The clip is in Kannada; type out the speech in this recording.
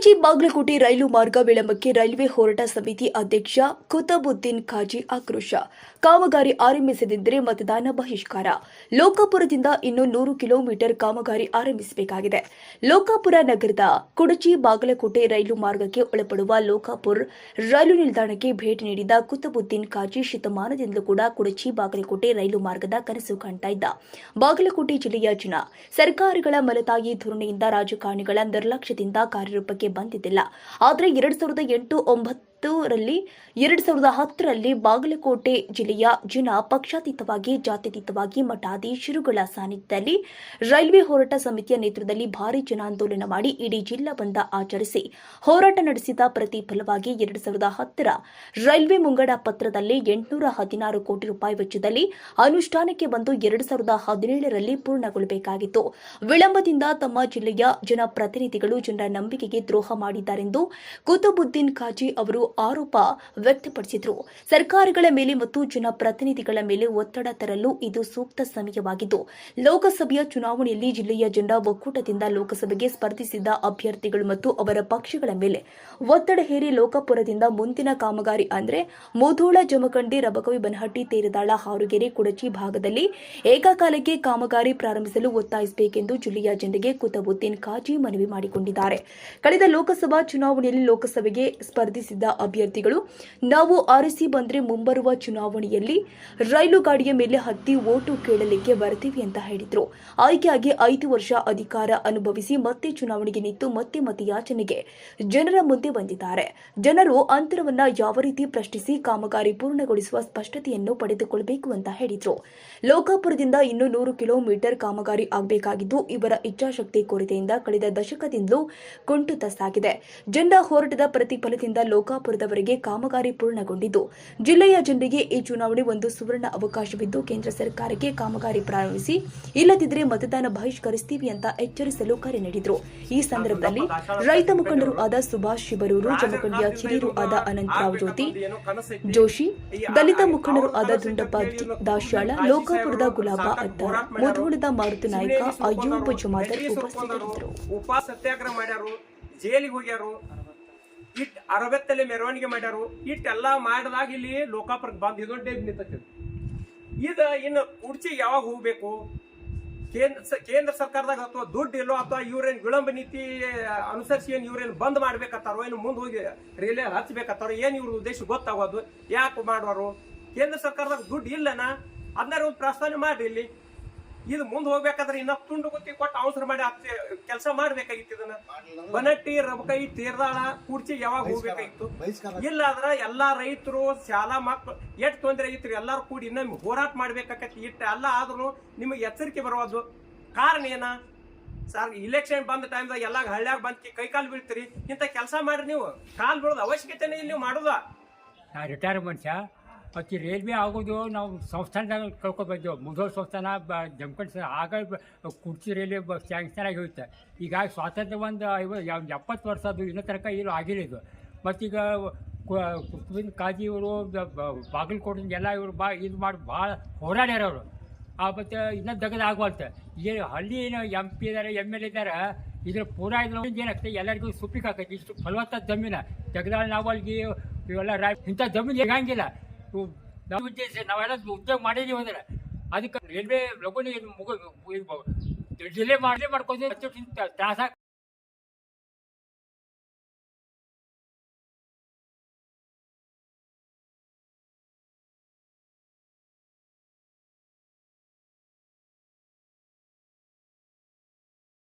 ಕುಡಚಿ ಬಾಗಲಕೋಟೆ ರೈಲು ಮಾರ್ಗ ವಿಳಂಬಕ್ಕೆ ರೈಲ್ವೆ ಹೋರಾಟ ಸಮಿತಿ ಅಧ್ಯಕ್ಷ ಕುತಬುದ್ದೀನ್ ಖಾಜಿ ಆಕ್ರೋಶ. ಕಾಮಗಾರಿ ಆರಂಭಿಸದಿದ್ದರೆ ಮತದಾನ ಬಹಿಷ್ಕಾರ. ಲೋಕಾಪುರದಿಂದ ಇನ್ನು ನೂರು ಕಿಲೋಮೀಟರ್ ಕಾಮಗಾರಿ ಆರಂಭಿಸಬೇಕಾಗಿದೆ. ಲೋಕಾಪುರ ನಗರದ ಕುಡಚಿ ಬಾಗಲಕೋಟೆ ರೈಲು ಮಾರ್ಗಕ್ಕೆ ಒಳಪಡುವ ಲೋಕಾಪುರ್ ರೈಲು ನಿಲ್ದಾಣಕ್ಕೆ ಭೇಟಿ ನೀಡಿದ ಕುತಬುದ್ದೀನ್ ಖಾಜಿ ಶತಮಾನದಿಂದಲೂ ಕೂಡ ಕುಡಚಿ ಬಾಗಲಕೋಟೆ ರೈಲು ಮಾರ್ಗದ ಕನಸು ಕಾಣ್ತಾ ಇದ್ದ. ಬಾಗಲಕೋಟೆ ಜಿಲ್ಲೆಯ ಜನ, ಸರ್ಕಾರಗಳ ಮಲತಾಯಿ ಧೋರಣೆಯಿಂದ ರಾಜಕಾರಣಿಗಳ ನಿರ್ಲಕ್ಷ್ಯದಿಂದ ಕಾರ್ಯರೂಪಕ್ಕೆ ಬಂದಿದ್ದಿಲ್ಲ. ಆದರೆ ಎರಡ್ ಸಾವಿರದ ಎಂಟು ಒಂಬತ್ತರಲ್ಲಿ ಎರಡ್ ಸಾವಿರದ ಹತ್ತರಲ್ಲಿ ಬಾಗಲಕೋಟೆ ಜಿಲ್ಲೆಯ ಜನ ಪಕ್ಷಾತೀತವಾಗಿ, ಜಾತ್ಯತೀತವಾಗಿ ಮಠಾಧೀಶರುಗಳ ಸಾನ್ನಿಧ್ಯದಲ್ಲಿ ರೈಲ್ವೆ ಹೋರಾಟ ಸಮಿತಿಯ ನೇತೃತ್ವದಲ್ಲಿ ಭಾರಿ ಜನಾಂದೋಲನ ಮಾಡಿ ಇಡೀ ಜಿಲ್ಲಾ ಬಂದ ಆಚರಿಸಿ ಹೋರಾಟ ನಡೆಸಿದ ಪ್ರತಿಫಲವಾಗಿ ಎರಡ್ ಸಾವಿರದ ಹತ್ತರ ರೈಲ್ವೆ ಮುಂಗಡ ಪತ್ರದಲ್ಲಿ ಎಂಟುನೂರ ಹದಿನಾರು ಕೋಟಿ ರೂಪಾಯಿ ವೆಚ್ಚದಲ್ಲಿ ಅನುಷ್ಠಾನಕ್ಕೆ ಬಂದು ಎರಡ್ ಸಾವಿರದ ಹದಿನೇಳರಲ್ಲಿ ಪೂರ್ಣಗೊಳ್ಳಬೇಕಾಗಿತ್ತು. ವಿಳಂಬದಿಂದ ತಮ್ಮ ಜಿಲ್ಲೆಯ ಜನಪ್ರತಿನಿಧಿಗಳು ಜನರ ನಂಬಿಕೆಗೆ ದ್ರೋಹ ಮಾಡಿದ್ದಾರೆಂದು ಕುತುಬುದ್ದೀನ್ ಖಾಜಿ ಅವರು ಆರೋಪ ವ್ಯಕ್ತಪಡಿಸಿದರು. ಸರ್ಕಾರಗಳ ಮೇಲೆ ಮತ್ತು ಜನಪ್ರತಿನಿಧಿಗಳ ಮೇಲೆ ಒತ್ತಡ ತರಲು ಇದು ಸೂಕ್ತ ಸಮಯವಾಗಿದ್ದು, ಲೋಕಸಭೆಯ ಚುನಾವಣೆಯಲ್ಲಿ ಜಿಲ್ಲೆಯ ಜನರ ಒಕ್ಕೂಟದಿಂದ ಲೋಕಸಭೆಗೆ ಸ್ಪರ್ಧಿಸಿದ್ದ ಅಭ್ಯರ್ಥಿಗಳು ಮತ್ತು ಅವರ ಪಕ್ಷಗಳ ಮೇಲೆ ಒತ್ತಡ ಹೇರಿ ಲೋಕಪುರದಿಂದ ಮುಂದಿನ ಕಾಮಗಾರಿ ಅಂದರೆ ಮುಧೋಳ, ಜಮಖಂಡಿ, ರಬಕವಿ, ಬನಹಟ್ಟಿ, ತೇರದಾಳ, ಹಾರುಗೆರೆ, ಕುಡಚಿ ಭಾಗದಲ್ಲಿ ಏಕಕಾಲಕ್ಕೆ ಕಾಮಗಾರಿ ಪ್ರಾರಂಭಿಸಲು ಒತ್ತಾಯಿಸಬೇಕೆಂದು ಜಿಲ್ಲೆಯ ಜನರಿಗೆ ಕುತಬುದ್ದೀನ್ ಖಾಜಿ ಮನವಿ ಮಾಡಿಕೊಂಡಿದ್ದಾರೆ. ಕಳೆದ ಲೋಕಸಭಾ ಚುನಾವಣೆಯಲ್ಲಿ ಲೋಕಸಭೆಗೆ ಸ್ಪರ್ಧಿಸಿದ್ದ ಅಭ್ಯರ್ಥಿಗಳು. ನಾವು ಆರಿಸಿ ಬಂದ್ರೆ ಮುಂಬರುವ ಚುನಾವಣೆಯಲ್ಲಿ ರೈಲು ಗಾಡಿಯ ಮೇಲೆ ಹತ್ತಿ ಓಟು ಕೇಳಲಿಕ್ಕೆ ಬರ್ತೀವಿ ಅಂತ ಹೇಳಿದರು. ಆಯ್ಕೆಯಾಗಿ ಐದು ವರ್ಷ ಅಧಿಕಾರ ಅನುಭವಿಸಿ ಮತ್ತೆ ಚುನಾವಣೆಗೆ ನಿಂತು ಮತ್ತೆ ಮತಯಾಚನೆಗೆ ಜನರ ಮುಂದೆ ಬಂದಿದ್ದಾರೆ. ಜನರು ಅಂತರವನ್ನ ಯಾವ ರೀತಿ ಪ್ರಶ್ನಿಸಿ ಕಾಮಗಾರಿ ಪೂರ್ಣಗೊಳಿಸುವ ಸ್ಪಷ್ಟತೆಯನ್ನು ಪಡೆದುಕೊಳ್ಳಬೇಕು ಅಂತ ಹೇಳಿದರು. ಲೋಕಾಪುರದಿಂದ ಇನ್ನೂ ನೂರು ಕಿಲೋಮೀಟರ್ ಕಾಮಗಾರಿ ಆಗಬೇಕಾಗಿದ್ದು, ಇವರ ಇಚ್ಛಾಶಕ್ತಿ ಕೊರತೆಯಿಂದ ಕಳೆದ ದಶಕದಿಂದಲೂ ಕುಂಟು ಸಾಗಿದೆ ಜನರ ಹೋರಾಟದ ಪ್ರತಿಫಲದಿಂದ ಲೋಕಾಪುರದವರೆಗೆ ಕಾಮಗಾರಿ ಪೂರ್ಣಗೊಂಡಿದ್ದು, ಜಿಲ್ಲೆಯ ಜನರಿಗೆ ಈ ಚುನಾವಣೆ ಒಂದು ಸುವರ್ಣ ಅವಕಾಶವಿದ್ದು, ಕೇಂದ್ರ ಸರ್ಕಾರಕ್ಕೆ ಕಾಮಗಾರಿ ಪ್ರಾರಂಭಿಸಿ ಇಲ್ಲದಿದ್ದರೆ ಮತದಾನ ಬಹಿಷ್ಕರಿಸ್ತೀವಿ ಅಂತ ಎಚ್ಚರಿಸಲು ಕರೆ ನೀಡಿದರು. ಈ ಸಂದರ್ಭದಲ್ಲಿ ರೈತ ಮುಖಂಡರು ಆದ ಸುಭಾಷ್ ಶಿಬರೂರು ಜಮಖಂಡಿಯ ಚಿರೀರು ಆದ ಅನಂತರಾವ್ ಜ್ಯೋತಿ, ಜೋಶಿ, ದಲಿತ ಮುಖಂಡರು ಆದ ದುಂಡಪ್ಪ ದಾಶ್ಯಾಳ ಲೋಕಾಪುರದ ಗುಲಾಬ ಅತ್ತಾರ ಮುಧೋಳದ ಮಾರುತಿ ನಾಯ್ಕ, ಅಯ್ಯೂಬ್ ಜಮಾದರ್ ಉಪಸ್ಥಿತರಿದ್ದರು. ಸತ್ಯಾಗ್ರಹ ಜೈಲಿಗೆ ಹೋಗ್ಯಾರು. ಇಟ್ ಅರವತ್ತಲ್ಲಿ ಮೆರವಣಿಗೆ ಮಾಡ್ಯಾರು. ಇಟ್ಟೆಲ್ಲ ಮಾಡಿದಾಗ ಇಲ್ಲಿ ಲೋಕಾಪುರಕ್ಕೆ ಬಂದು ಇದೊಂದು ನಿಂತೈತಿ. ಇದು ಇನ್ನು ಉಡ್ಚಿ ಯಾವಾಗ ಹೋಗ್ಬೇಕು? ಕೇಂದ್ರ ಕೇಂದ್ರ ಸರ್ಕಾರದಾಗ ಅಥವಾ ದುಡ್ಡು ಇಲ್ಲೋ ಅಥವಾ ಇವ್ರೇನ್ ವಿಳಂಬ ನೀತಿ ಅನುಸರಿಸಿ ಏನು ಇವ್ರೇನು ಬಂದ್ ಮಾಡ್ಬೇಕತ್ತಾರೋ ಏನು ಮುಂದೆ ಹೋಗಿ ರೈಲ್ವೆ ಹಚ್ಬೇಕತ್ತಾರೋ ಏನು ಇವ್ರ ಉದ್ದೇಶ ಗೊತ್ತಾಗೋದು? ಯಾಕೆ ಮಾಡುವರು? ಕೇಂದ್ರ ಸರ್ಕಾರದಾಗ ದುಡ್ಡು ಇಲ್ಲನ? ಅದನ್ನ ಒಂದು ಪ್ರಸ್ತಾವನೆ ಮಾಡ್ರಿ ಇಲ್ಲಿ. ಇದು ಮುಂದೆ ಹೋಗ್ಬೇಕಾದ್ರೆ ಇನ್ನ ತುಂಡು ಗುತ್ತಿ ಕೊಟ್ಟು ಅವಸರ ಮಾಡಿ ಕೆಲಸ ಮಾಡ್ಬೇಕಾಗಿತ್ತು ಇದನ್ನ. ಬನಟ್ಟಿ ರಬಕೈ ತೀರ್ದಾಳ ಕುರ್ಚಿ ಯಾವಾಗ ಹೋಗ್ಬೇಕಾಗಿತ್ತು? ಇಲ್ಲ ಅದ್ರ ಎಲ್ಲಾ ರೈತರು ಶಾಲಾ ಮಕ್ಕಳು ಎಷ್ಟು ತೊಂದರೆ ಆಗಿತ್ತು ಎಲ್ಲಾರು ಕೂಡಿ ಇನ್ನೊಮ್ಮೆ ಹೋರಾಟ ಮಾಡ್ಬೇಕಾಕತಿ ಇಟ್ಟ. ಎಲ್ಲ ಆದ್ರೂ ನಿಮಗೆ ಎಚ್ಚರಿಕೆ ಬರೋದು. ಕಾರಣ ಏನ? ಸರ್ ಇಲೆಕ್ಷನ್ ಬಂದ ಟೈಮ್ದಾಗ ಎಲ್ಲ ಹಳ್ಳ್ಯಾಗ ಬಂದ್ ಕೈ ಕಾಲು ಬೀಳ್ತೀರಿ. ಇಂಥ ಕೆಲಸ ಮಾಡ್ರಿ ನೀವು. ಕಾಲ್ ಬೀಳೋದು ಅವಶ್ಯಕತೆನೇ ಇಲ್ಲಿ ನೀವು ಮಾಡುದ. ರಿಟೈರ್ಮೆಂಟ್ ರಿಟೈರ್ ಮನುಷ್ಯ. ಮತ್ತು ರೈಲ್ವೆ ಆಗೋದು ನಾವು ಸಂಸ್ಥಾನದಾಗ ಕಳ್ಕೊಬೋದು ಮುಧೋಳ್ ಸಂಸ್ಥಾನ ಬ, ಜಮ್ಕಂಡ್ ಆಗ ಕುರ್ಚಿ ರೈಲ್ವೆ ಬ, ಸ್ಯಾಂಕ್ಷನ್ ಆಗಿ ಹೋಯ್ತು ಈಗ ಸ್ವಾತಂತ್ರ್ಯ ಒಂದು ಐವ, ಯಾವ, ಎಪ್ಪತ್ತು ವರ್ಷ ಅದು ಇನ್ನೂ ತನಕ ಏನು ಆಗಿಲ್ಲ ಇದು. ಮತ್ತೀಗ ಕುತುಬಿನ್ ಕಾಜಿ ಇವರು ಬಾಗಲಕೋಟಿಂದ ಎಲ್ಲ ಇವರು ಬಾ, ಇದು ಮಾಡಿ, ಭಾಳ ಹೋರಾಡ್ಯಾರ ಅವರು. ಆ, ಮತ್ತು ಇನ್ನೂ ದಗದ ಆಗುವಂತೆ. ಏನು ಹಳ್ಳಿ ಏನು ಎಂ ಪಿ ಇದ್ದಾರೆ ಎಂ ಎಲ್ ಇದ್ದಾರೆ ಇದ್ರ ಪೂರ ಇದ್ರ ಏನಾಗ್ತದೆ? ಎಲ್ಲರಿಗೂ ಆಕೈತಿ ಇಷ್ಟು ಫಲವತ್ತಾದ ಜಮೀನ. ತೆಗ್ದಾಳ ನಾವು ಅಲ್ಲಿಗೆ ಇವೆಲ್ಲ ರಾ ಇಂಥ ಜಮೀನು ಹೇಗಂಗಿಲ್ಲ ನಾವು ಉದ್ದೇಶ ನಾವೆಲ್ಲ ಉದ್ಯೋಗ ಮಾಡಿದೀವಿ ಅಂದ್ರೆ ಅದಕ್ಕೆ ರೈಲ್ವೆ ಲಘುನ ಮುಗ ಡಿಲೇ ಮಾಡಲೇ ಮಾಡ್ಕೊಂಡು ತ್ರಾಸ